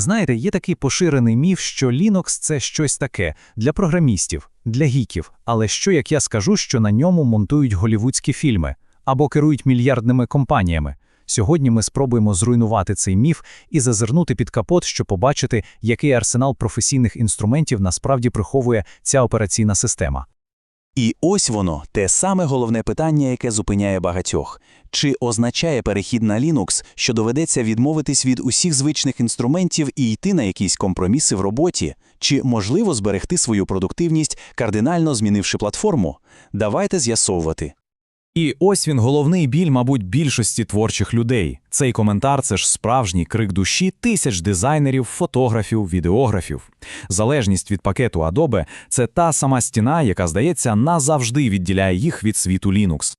Знаєте, є такий поширений міф, що Linux – це щось таке для програмістів, для гіків. Але що як я скажу, що на ньому монтують голівудські фільми або керують мільярдними компаніями? Сьогодні ми спробуємо зруйнувати цей міф і зазирнути під капот, щоб побачити, який арсенал професійних інструментів насправді приховує ця операційна система. І ось воно, те саме головне питання, яке зупиняє багатьох. Чи означає перехід на Linux, що доведеться відмовитись від усіх звичних інструментів і йти на якісь компроміси в роботі? Чи можливо зберегти свою продуктивність, кардинально змінивши платформу? Давайте з'ясовувати. І ось він головний біль, мабуть, більшості творчих людей. Цей коментар це ж справжній крик душі тисяч дизайнерів, фотографів, відеографів. Залежність від пакету Adobe – це та сама стіна, яка, здається, назавжди відділяє їх від світу Linux.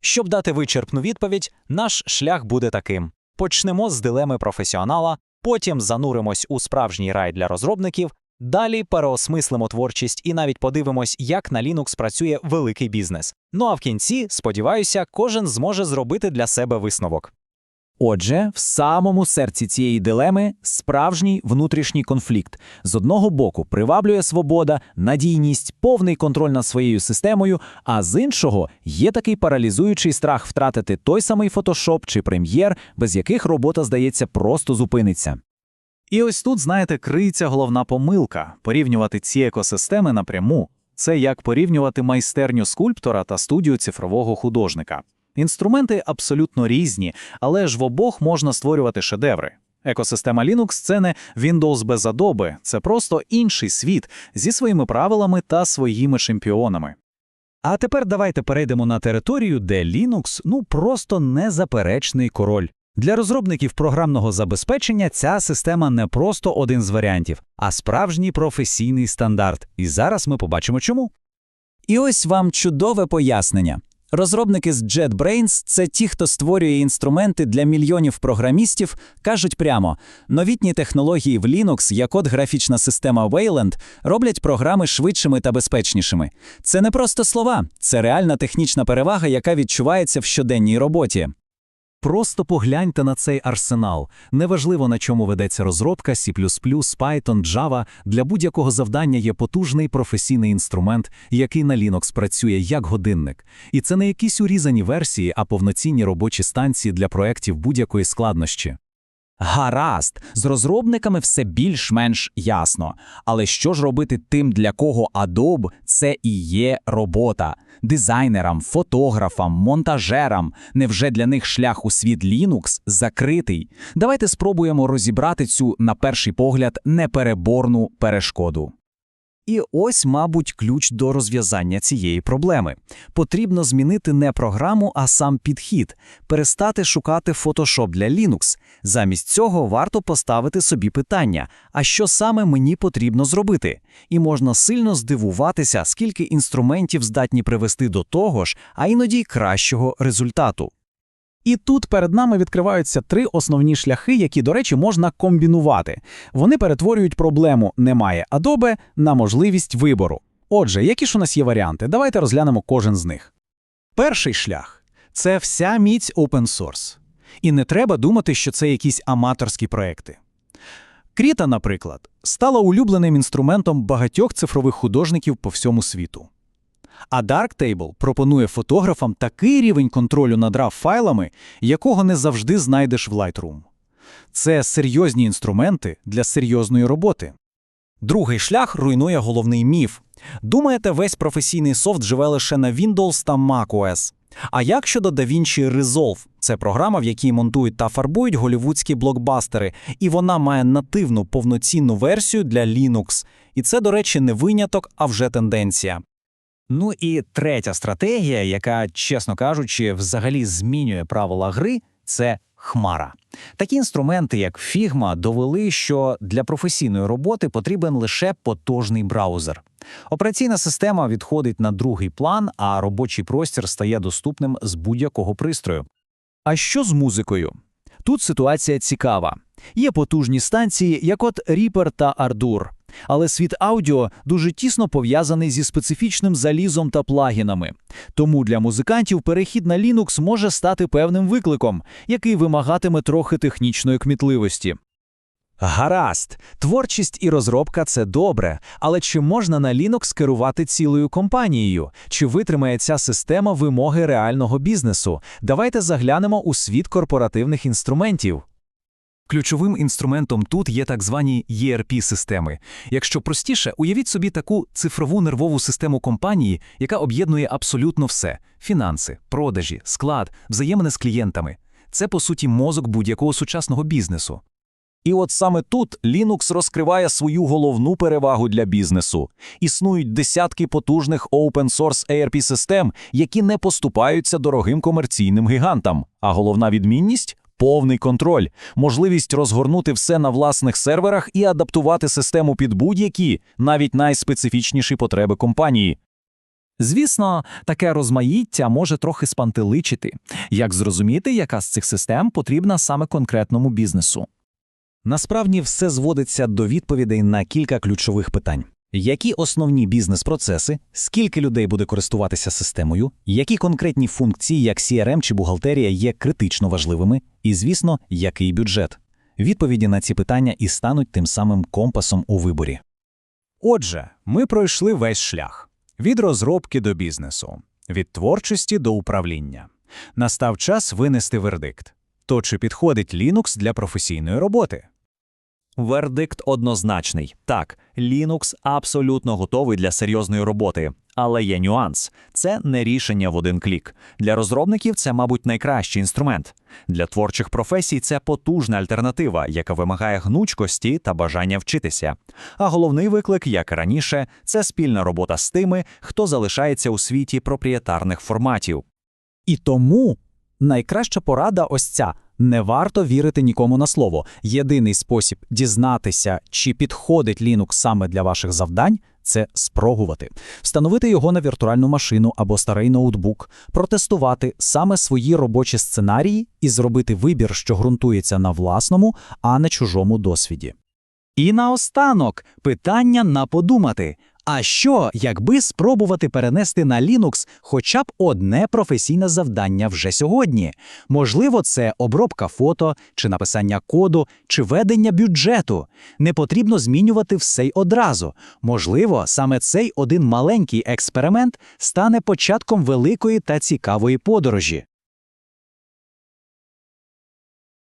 Щоб дати вичерпну відповідь, наш шлях буде таким: почнемо з дилеми професіонала, потім зануримось у справжній рай для розробників, далі переосмислимо творчість і навіть подивимось, як на Linux працює великий бізнес. Ну а в кінці, сподіваюся, кожен зможе зробити для себе висновок. Отже, в самому серці цієї дилеми справжній внутрішній конфлікт. З одного боку приваблює свобода, надійність, повний контроль над своєю системою, а з іншого є такий паралізуючий страх втратити той самий Photoshop чи Premiere, без яких робота, здається, просто зупиниться. І ось тут, знаєте, криється головна помилка порівнювати ці екосистеми напряму. Це як порівнювати майстерню скульптора та студію цифрового художника. Інструменти абсолютно різні, але ж в обох можна створювати шедеври. Екосистема Linux – це не Windows без Adobe, це просто інший світ зі своїми правилами та своїми чемпіонами. А тепер давайте перейдемо на територію, де Linux ну просто незаперечний король. Для розробників програмного забезпечення ця система не просто один з варіантів, а справжній професійний стандарт. І зараз ми побачимо чому. І ось вам чудове пояснення. Розробники з JetBrains – це ті, хто створює інструменти для мільйонів програмістів, кажуть прямо, новітні технології в Linux, як от графічна система Wayland, роблять програми швидшими та безпечнішими. Це не просто слова, це реальна технічна перевага, яка відчувається в щоденній роботі. Просто погляньте на цей арсенал. Неважливо, на чому ведеться розробка, C++, Python, Java, для будь-якого завдання є потужний професійний інструмент, який на Linux працює як годинник. І це не якісь урізані версії, а повноцінні робочі станції для проєктів будь-якої складнощі. Гаразд, з розробниками все більш-менш ясно. Але що ж робити тим, для кого Adobe – це і є робота? Дизайнерам, фотографам, монтажерам. Невже для них шлях у світ Linux закритий? Давайте спробуємо розібрати цю, на перший погляд, непереборну перешкоду. І ось, мабуть, ключ до розв'язання цієї проблеми. Потрібно змінити не програму, а сам підхід, перестати шукати Photoshop для Linux. Замість цього варто поставити собі питання: а що саме мені потрібно зробити? І можна сильно здивуватися, скільки інструментів здатні привести до того ж, а іноді кращого результату. І тут перед нами відкриваються три основні шляхи, які, до речі, можна комбінувати. Вони перетворюють проблему немає Adobe на можливість вибору. Отже, які ж у нас є варіанти? Давайте розглянемо кожен з них. Перший шлях це вся міць open source. І не треба думати, що це якісь аматорські проекти. Кріта, наприклад, стала улюбленим інструментом багатьох цифрових художників по всьому світу. А Darktable пропонує фотографам такий рівень контролю над RAW-файлами, якого не завжди знайдеш в Lightroom. Це серйозні інструменти для серйозної роботи. Другий шлях руйнує головний міф. Думаєте, весь професійний софт живе лише на Windows та macOS. А як щодо DaVinci Resolve? Це програма, в якій монтують та фарбують голівудські блокбастери, і вона має нативну повноцінну версію для Linux. І це, до речі, не виняток, а вже тенденція. Ну і третя стратегія, яка, чесно кажучи, взагалі змінює правила гри, це хмара. Такі інструменти, як Figma, довели, що для професійної роботи потрібен лише потужний браузер. Операційна система відходить на другий план, а робочий простір стає доступним з будь-якого пристрою. А що з музикою? Тут ситуація цікава. Є потужні станції, як от Reaper та Ardour. Але світ аудіо дуже тісно пов'язаний зі специфічним залізом та плагінами. Тому для музикантів перехід на Linux може стати певним викликом, який вимагатиме трохи технічної кмітливості. Гаразд, творчість і розробка це добре, але чи можна на Linux керувати цілою компанією? Чи витримає ця система вимоги реального бізнесу? Давайте заглянемо у світ корпоративних інструментів. Ключовим інструментом тут є так звані ERP-системи. Якщо простіше, уявіть собі таку цифрову нервову систему компанії, яка об'єднує абсолютно все: фінанси, продажі, склад, взаємини з клієнтами. Це, по суті, мозок будь-якого сучасного бізнесу. І от саме тут Linux розкриває свою головну перевагу для бізнесу. Існують десятки потужних open-source ERP-систем, які не поступаються дорогим комерційним гігантам. А головна відмінність – повний контроль, можливість розгорнути все на власних серверах і адаптувати систему під будь-які, навіть найспецифічніші потреби компанії. Звісно, таке розмаїття може трохи спантеличити. Як зрозуміти, яка з цих систем потрібна саме конкретному бізнесу? Насправді все зводиться до відповідей на кілька ключових питань. Які основні бізнес-процеси, скільки людей буде користуватися системою, які конкретні функції, як CRM чи бухгалтерія, є критично важливими, і, звісно, який бюджет. Відповіді на ці питання і стануть тим самим компасом у виборі. Отже, ми пройшли весь шлях від розробки до бізнесу, від творчості до управління. Настав час винести вердикт. То чи підходить Linux для професійної роботи? Вердикт однозначний. Так, Linux абсолютно готовий для серйозної роботи. Але є нюанс. Це не рішення в один клік. Для розробників це, мабуть, найкращий інструмент. Для творчих професій це потужна альтернатива, яка вимагає гнучкості та бажання вчитися. А головний виклик, як і раніше, це спільна робота з тими, хто залишається у світі проприєтарних форматів. І тому найкраща порада ось ця. Не варто вірити нікому на слово. Єдиний спосіб дізнатися, чи підходить Linux саме для ваших завдань, це спробувати. Встановити його на віртуальну машину або старий ноутбук, протестувати саме свої робочі сценарії і зробити вибір, що ґрунтується на власному, а не чужому досвіді. І наостанок питання на подумати. А що, якби спробувати перенести на Linux хоча б одне професійне завдання вже сьогодні? Можливо, це обробка фото, чи написання коду, чи ведення бюджету. Не потрібно змінювати все й одразу. Можливо, саме цей один маленький експеримент стане початком великої та цікавої подорожі.